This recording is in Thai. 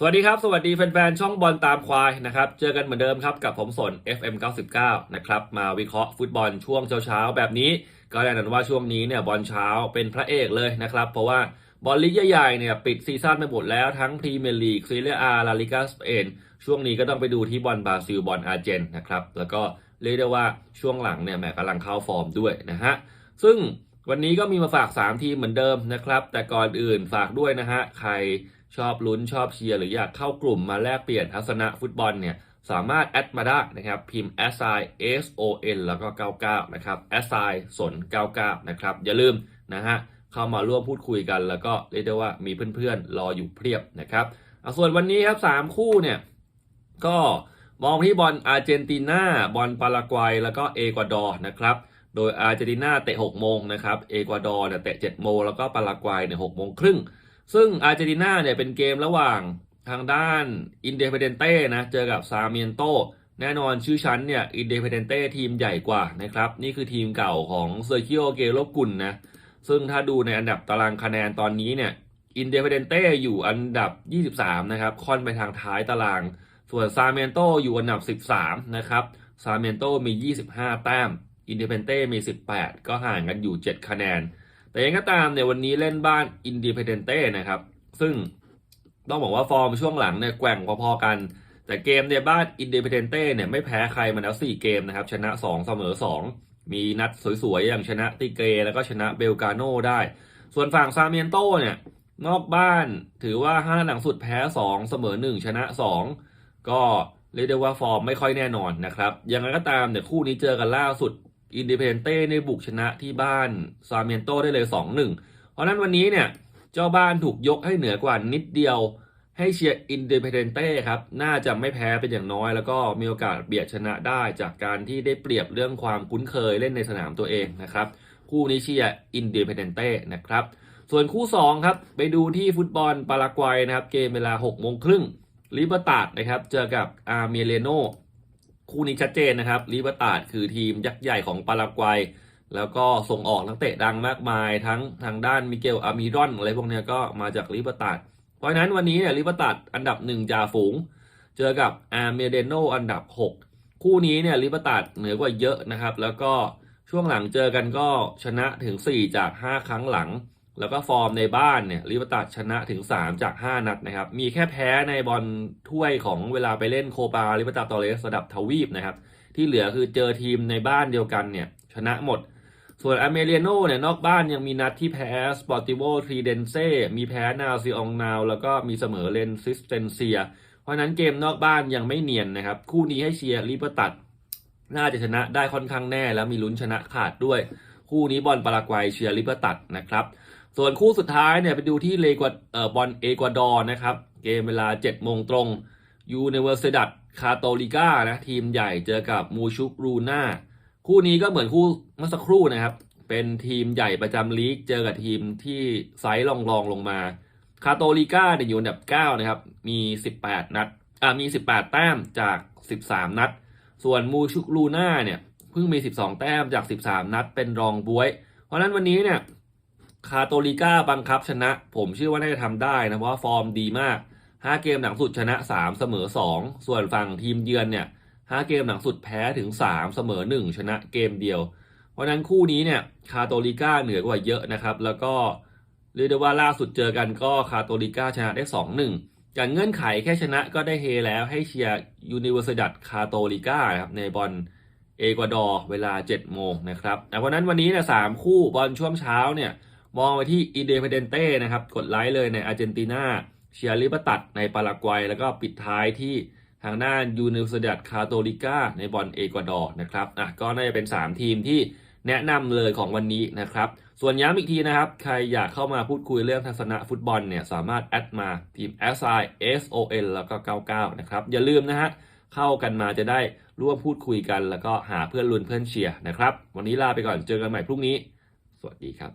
สวัสดีครับ สวัสดีแฟนๆ ช่องบอลตามควายนะครับ เจอกันเหมือนเดิมครับ กับผมสน FM 99 นะครับ มาวิเคราะห์ฟุตบอลช่วงเช้าๆ แบบนี้ ก็แน่นอนว่าช่วงนี้เนี่ยบอลเช้าเป็นพระเอกเลยนะครับ เพราะว่าบอลลีกใหญ่ๆเนี่ยปิดซีซั่นไปหมดแล้วทั้งพรีเมียร์ลีกซีเรียอาลาลิกาสเปนช่วงนี้ก็ต้องไปดูที่บอลบราซิลบอลอาร์เจนนะครับแล้วก็เรียกได้ว่าช่วงหลังเนี่ยแหมกำลังเข้าฟอร์มด้วยนะฮะซึ่งวันนี้ก็มีมาฝาก 3 ทีมเหมือนเดิมนะครับแต่ก่อนอื่นฝากด้วยนะฮะใคร ชอบลุ้นชอบเชียร์หรืออยากเข้ากลุ่มมาแลกเปลี่ยนทัศนะฟุตบอลเนี่ยสามารถแอดมาได้นะครับ พิมพ์ s i s o n แล้วก็ 99 นะครับ s i สน 99 นะครับ อย่าลืมนะฮะเข้ามาร่วมพูดคุยกัน แล้วก็เรียกได้ว่ามีเพื่อนๆ รออยู่เพียบนะครับส่วนวันนี้ครับ 3 คู่เนี่ย ก็มองที่บอลอาร์เจนตินาบอลปารากวัย แล้วก็เอกวาดอร์นะครับโดยอาร์เจนตินาเตะ6โมงนะครับเอกวาดอร์เนี่ยเตะ7โมงแล้วก็ปารากวัยเนี่ย6โมงครึ่ง ซึ่งอาร์เจนตินาเนี่ยเป็นเกมระหว่างทางด้านอินเด p เดนเต้นะเจอกับซาเมียนโตแน่นอนชื่อชั้นเนี่ยอินเด p เดนเต้ทีมใหญ่กว่านะครับ นี่คือทีมเก่าของเซอร์คิโอเกโลกุลนะ ซึ่งถ้าดูในอันดับตารางคะแนนตอนนี้เนี่ยอินเด p เดนเต้อยู่อันดับ 23 นะครับ ค่อนไปทางท้ายตาราง ส่วนซาเมนโตอยู่อันดับ 13 นะครับ ซาเมนโตมี 25 แต้ม อินเด p เพนเต้มี 18 ก็ห่างกันอยู่ 7 คะแนน แต่ยังก็ตามเนี่ยวันนี้เล่นบ้านอินเด p เพนเต้นะครับ ซึ่งต้องบอกว่าฟอร์มช่วงหลังเนี่ยแกว่งพอๆกัน แต่เกมในบ้านอินเด p เพนเต้เนี่ยไม่แพ้ใครมาแล้ว 4 เกมนะครับ ชนะ 2 เสมอ 2 มีนัดสวยๆ อย่างชนะติเกรแล้วก็ชนะเบลกาโนได้ ส่วนฝั่งซาเมียนโตเนี่ยนอกบ้านถือว่า 5 หลังสุดแพ้ 2 เสมอ 1 ชนะ 2 ก็เรียกได้ว่าฟอร์มไม่ค่อยแน่นอนนะครับยังไงก็ตามเนี่ยคู่นี้เจอกันล่าสุด อินเด p เพนเต้ในบุกชนะที่บ้านซาเมียนโตได้เลย 2-1 เพราะนั้นวันนี้เนี่ย เจ้าบ้านถูกยกให้เหนือกว่านิดเดียว ให้เชียร์อินเด p เพนเต้ครับ น่าจะไม่แพ้เป็นอย่างน้อย แล้วก็มีโอกาสเบียดชนะได้จากการที่ได้เปรียบเรื่องความคุ้นเคยเล่นในสนามตัวเองนะครับ คู่นี้เชียร์อินเด p เพนเต้นะครับ ส่วนคู่ 2 ครับ ไปดูที่ฟุตบอลปารากวัยนะครับ เกมเวลา6โมงครึ่งลิเบตาดนะครับ เจอกับอาร์เมเลโน คู่นี้ชัดเจนนะครับลิเบอร์ตาดคือทีมยักษ์ใหญ่ของปารากวัย แล้วก็ส่งออกนักเตะดังมากมาย ทั้งทางด้านมิเกลอามิรอนอะไรพวกนี้ก็มาจากลิเบอร์ตาดเพราะฉะนั้นวันนี้เนี่ยลิเบอร์ตัดอันดับหนึ่งจ่าฝูง เจอกับอาร์เมเดโนอันดับ 6 คู่นี้เนี่ยลิเบอร์ตัดเหนือกว่าเยอะนะครับ แล้วก็ช่วงหลังเจอกันก็ชนะถึง 4 จาก 5 ครั้งหลัง แล้วก็ฟอร์มในบ้านเนี่ยลิเบอร์ตัดชนะถึง 3 จาก 5 นัดนะครับ มีแค่แพ้ในบอลถ้วยของเวลาไปเล่นโคปาลิเบอร์ตัดตอเรสระดับทวีปนะครับ ที่เหลือคือเจอทีมในบ้านเดียวกันเนี่ยชนะหมด ส่วนอเมเรียโนเนี่ยนอกบ้านยังมีนัดที่แพ้สปอร์ติโวทรีเดนเซมีแพ้นาซิองนาว แล้วก็มีเสมอเลนซิสเตนเซีย เพราะนั้นเกมนอกบ้านยังไม่เนียนนะครับ คู่นี้ให้เชียร์ลิเบอร์ตัดน่าจะชนะได้ค่อนข้างแน่แล้วมีลุ้นชนะขาดด้วย คู่นี้บอลปารากวัยเชียร์ลิเบอร์ตัดนะครับ ส่วนคู่สุดท้ายเนี่ยไปดูที่เลกวาเอ่อบอลเอกวาดอร์นะครับ เกมเวลา7โมงตรงยูเนเวอร์ซดัดคาโตลิก้านะทีมใหญ่เจอกับมูชุกรูน่าคู่นี้ก็เหมือนคู่เมื่อสักครู่นะครับ เป็นทีมใหญ่ประจำลีกเจอกับทีมที่ไซส์รองรองลงมาคาโตลิก้าเนี่ยอยู่อันดับ 9 นะครับ มี 18 นัดอ่ามี 18 แต้มจาก 13 นัด ส่วนมูชุกลูน่าเนี่ยเพิ่งมี 12 แต้มจาก 13 นัดเป็นรองบวย เพราะนั้นวันนี้เนี่ย คาโตลิก้าบังคับชนะ ผมเชื่อว่าน่าจะทำได้นะเพราะว่าฟอร์มดีมาก 5 เกมหลังสุดชนะ 3 เสมอ 2 ส่วนฝั่งทีมเยือนเนี่ย 5 เกมหลังสุดแพ้ถึง 3 เสมอ 1 ชนะเกมเดียว เพราะนั้นคู่นี้เนี่ยคาโตลิก้าเหนือกว่าเยอะนะครับ แล้วก็เรียกได้ว่าล่าสุดเจอกันก็คาโตลิก้าชนะได้ 2-1จากเงื่อนไขแค่ชนะก็ได้เฮแล้วให้เชียร์ยูนิเวอร์ซิดัตคาโตลิก้านะครับในบอลเอกวาดอร์เวลา7โมงนะครับเพราะฉะนั้นวันนี้เนี่ยสามคู่บอลช่วงเช้าเนี่ย มองไปที่อินเดเพเดนเต้นะครับ กดไลค์เลยในอาร์เจนตินาเชียริบตัดในปารากวัย แล้วก็ปิดท้ายที่ทางด้านยูนิเวอร์ซิดัตคาโตลิก้าในบอลเอกวาดอร์นะครับอะก็น่าจะเป็น 3 ทีมที่แนะนำเลยของวันนี้นะครับ ส่วนย้ำอีกทีนะครับ ใครอยากเข้ามาพูดคุยเรื่องทัศนะฟุตบอลเนี่ย สามารถแอดมาทีม s i s o n แล้วก็ 99 นะครับ อย่าลืมนะฮะ เข้ากันมาจะได้ร่วมพูดคุยกัน แล้วก็หาเพื่อนลุนเพื่อนเชียร์นะครับ วันนี้ลาไปก่อนเจอกันใหม่พรุ่งนี้ สวัสดีครับ